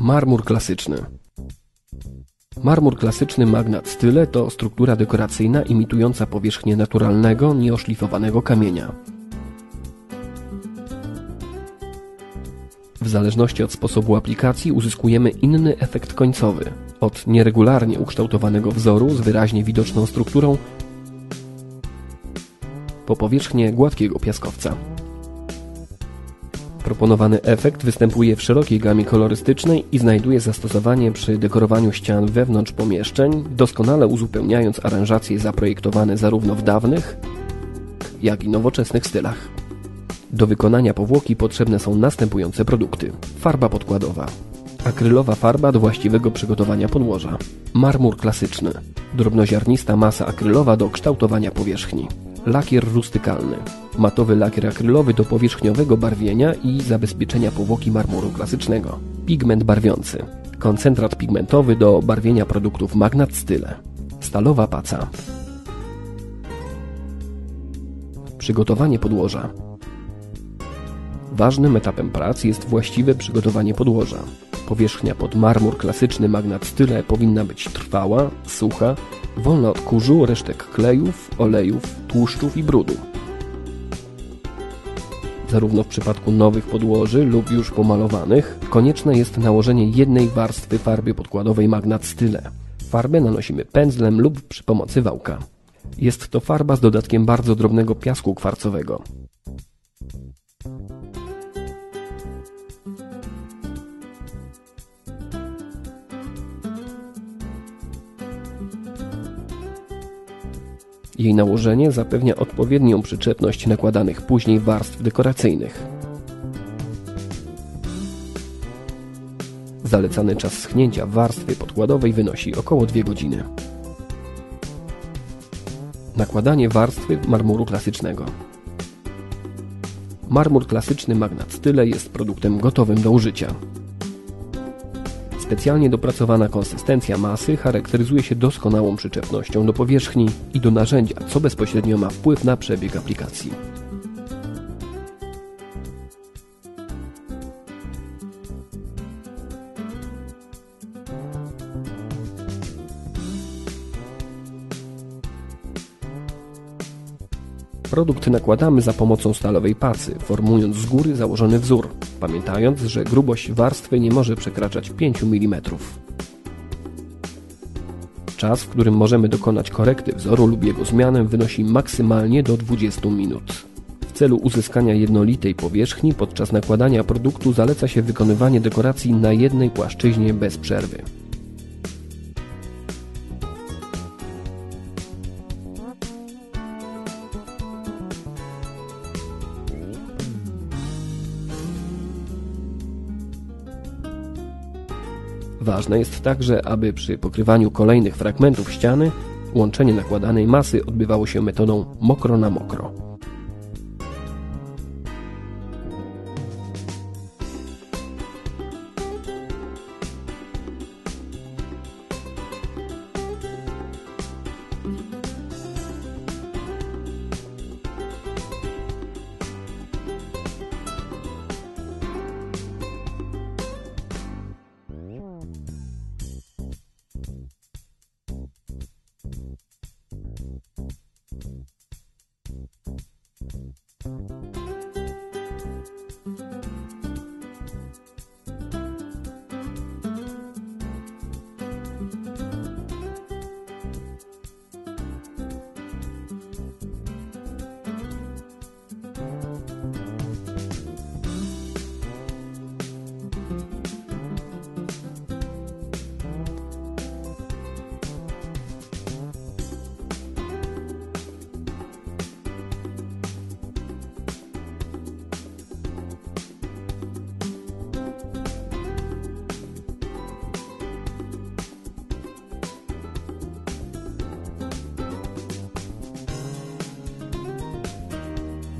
Marmur klasyczny. Marmur klasyczny Magnat Style to struktura dekoracyjna imitująca powierzchnię naturalnego, nieoszlifowanego kamienia. W zależności od sposobu aplikacji uzyskujemy inny efekt końcowy. Od nieregularnie ukształtowanego wzoru z wyraźnie widoczną strukturą po powierzchnię gładkiego piaskowca. Proponowany efekt występuje w szerokiej gamie kolorystycznej i znajduje zastosowanie przy dekorowaniu ścian wewnątrz pomieszczeń, doskonale uzupełniając aranżacje zaprojektowane zarówno w dawnych, jak i nowoczesnych stylach. Do wykonania powłoki potrzebne są następujące produkty. Farba podkładowa. Akrylowa farba do właściwego przygotowania podłoża. Marmur klasyczny. Drobnoziarnista masa akrylowa do kształtowania powierzchni. Lakier rustykalny. Matowy lakier akrylowy do powierzchniowego barwienia i zabezpieczenia powłoki marmuru klasycznego. Pigment barwiący. Koncentrat pigmentowy do barwienia produktów Magnat Style. Stalowa paca. Przygotowanie podłoża. Ważnym etapem prac jest właściwe przygotowanie podłoża. Powierzchnia pod marmur klasyczny Magnat Style powinna być trwała, sucha, wolna od kurzu, resztek klejów, olejów, tłuszczów i brudu. Zarówno w przypadku nowych podłoży lub już pomalowanych konieczne jest nałożenie jednej warstwy farby podkładowej Magnat Style. Farbę nanosimy pędzlem lub przy pomocy wałka. Jest to farba z dodatkiem bardzo drobnego piasku kwarcowego. Jej nałożenie zapewnia odpowiednią przyczepność nakładanych później warstw dekoracyjnych. Zalecany czas schnięcia warstwy podkładowej wynosi około 2 godziny. Nakładanie warstwy marmuru klasycznego. Marmur klasyczny Magnat Style jest produktem gotowym do użycia. Specjalnie dopracowana konsystencja masy charakteryzuje się doskonałą przyczepnością do powierzchni i do narzędzia, co bezpośrednio ma wpływ na przebieg aplikacji. Produkt nakładamy za pomocą stalowej pacy, formując z góry założony wzór, pamiętając, że grubość warstwy nie może przekraczać 5 mm. Czas, w którym możemy dokonać korekty wzoru lub jego zmianę wynosi maksymalnie do 20 minut. W celu uzyskania jednolitej powierzchni podczas nakładania produktu zaleca się wykonywanie dekoracji na jednej płaszczyźnie bez przerwy. Ważne jest także, aby przy pokrywaniu kolejnych fragmentów ściany łączenie nakładanej masy odbywało się metodą mokro na mokro.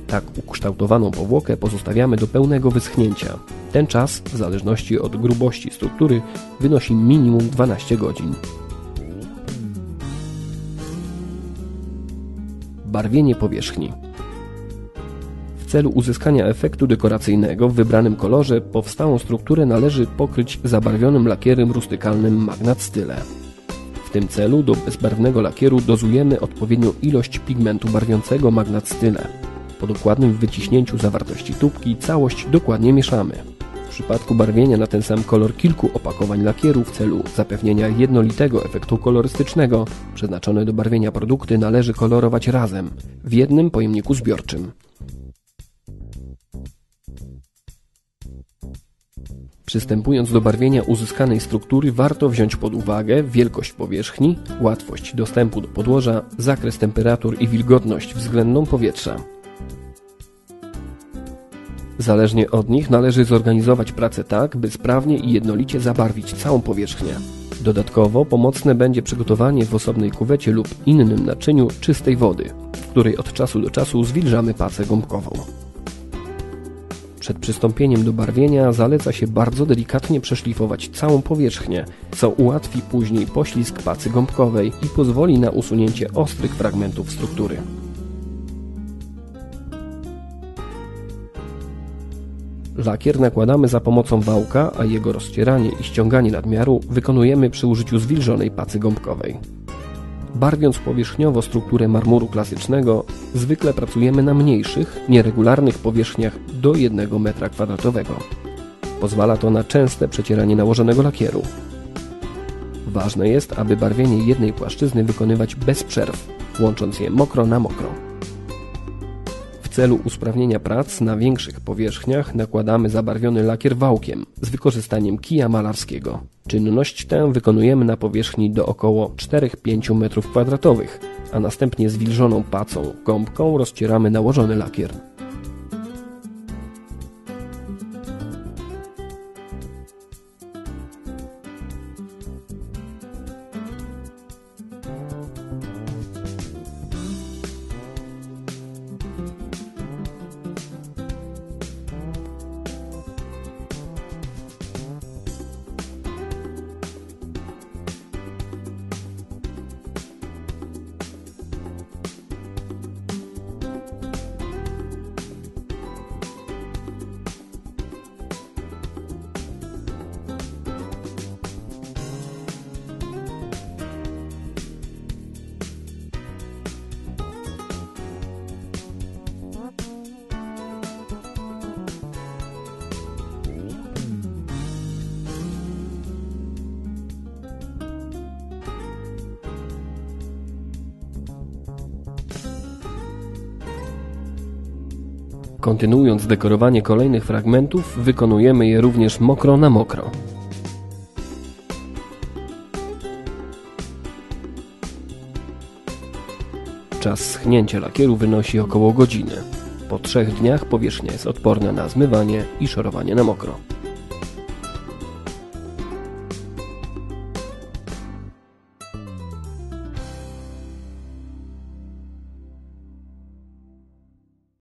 Tak ukształtowaną powłokę pozostawiamy do pełnego wyschnięcia. Ten czas, w zależności od grubości struktury, wynosi minimum 12 godzin. Barwienie powierzchni. W celu uzyskania efektu dekoracyjnego w wybranym kolorze powstałą strukturę należy pokryć zabarwionym lakierem rustykalnym Magnat Style. W tym celu do bezbarwnego lakieru dozujemy odpowiednią ilość pigmentu barwiącego Magnat Style. Po dokładnym wyciśnięciu zawartości tubki całość dokładnie mieszamy. W przypadku barwienia na ten sam kolor kilku opakowań lakieru w celu zapewnienia jednolitego efektu kolorystycznego przeznaczone do barwienia produkty należy kolorować razem w jednym pojemniku zbiorczym. Przystępując do barwienia uzyskanej struktury warto wziąć pod uwagę wielkość powierzchni, łatwość dostępu do podłoża, zakres temperatur i wilgotność względną powietrza. Zależnie od nich należy zorganizować pracę tak, by sprawnie i jednolicie zabarwić całą powierzchnię. Dodatkowo pomocne będzie przygotowanie w osobnej kuwecie lub innym naczyniu czystej wody, w której od czasu do czasu zwilżamy pacę gąbkową. Przed przystąpieniem do barwienia zaleca się bardzo delikatnie przeszlifować całą powierzchnię, co ułatwi później poślizg pacy gąbkowej i pozwoli na usunięcie ostrych fragmentów struktury. Lakier nakładamy za pomocą wałka, a jego rozcieranie i ściąganie nadmiaru wykonujemy przy użyciu zwilżonej pacy gąbkowej. Barwiąc powierzchniowo strukturę marmuru klasycznego, zwykle pracujemy na mniejszych, nieregularnych powierzchniach do 1 m2. Pozwala to na częste przecieranie nałożonego lakieru. Ważne jest, aby barwienie jednej płaszczyzny wykonywać bez przerw, łącząc je mokro na mokro. Celu usprawnienia prac na większych powierzchniach nakładamy zabarwiony lakier wałkiem z wykorzystaniem kija malarskiego. Czynność tę wykonujemy na powierzchni do około 4-5 m2, a następnie zwilżoną pacą gąbką rozcieramy nałożony lakier. Kontynuując dekorowanie kolejnych fragmentów, wykonujemy je również mokro na mokro. Czas schnięcia lakieru wynosi około godziny. Po trzech dniach powierzchnia jest odporna na zmywanie i szorowanie na mokro.